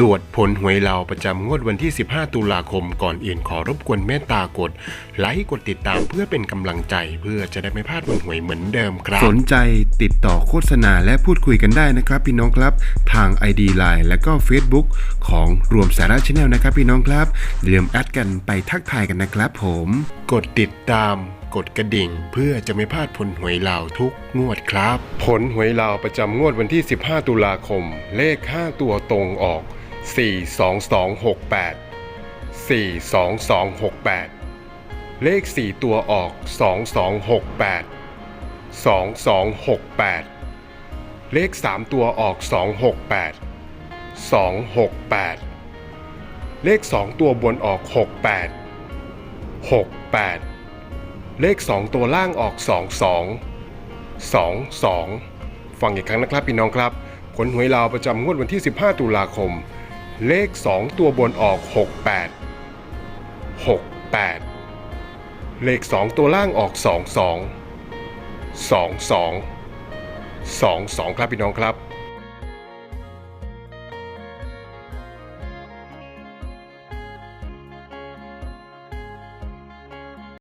ตรวจผลหวยเราประจำงวดวันที่ 15 ตุลาคมก่อนอื่นขอรบกวนเมตตากดไลค์กดติดตามเพื่อเป็นกำลังใจ เพื่อจะได้ไม่พลาดวันหวยเหมือนเดิมครับ สนใจติดต่อโฆษณาและพูดคุยกันได้นะครับ พี่น้องครับ ทาง ID Line และก็ Facebook ของรวมสาระชาแนลนะครับ พี่น้องครับอย่าลืมแอดกันไปทักทายกันนะครับ ผม กดติดตามกดกระดิ่งเพื่อจะไม่พลาดผลหวยลาวทุกงวดครับ ผลหวยลาวประจำงวดวันที่ 15 ตุลาคม เลข 5 ตัวตรงออก 42268 42268 เลข 4 ตัวออก 2268 2268 เลข 3 ตัวออก 268 268 เลข 2 ตัวบนออก 68 68 เลข 2 ตัวล่างออก 22 22 ฟังอีกครั้งนะครับพี่น้องครับผลหวยลาวประจำงวดวันที่ 15 ตุลาคม เลข 2 ตัวบนออก 68 68 เลข 2 ตัวล่างออก 22 22 22 ครับพี่น้องครับ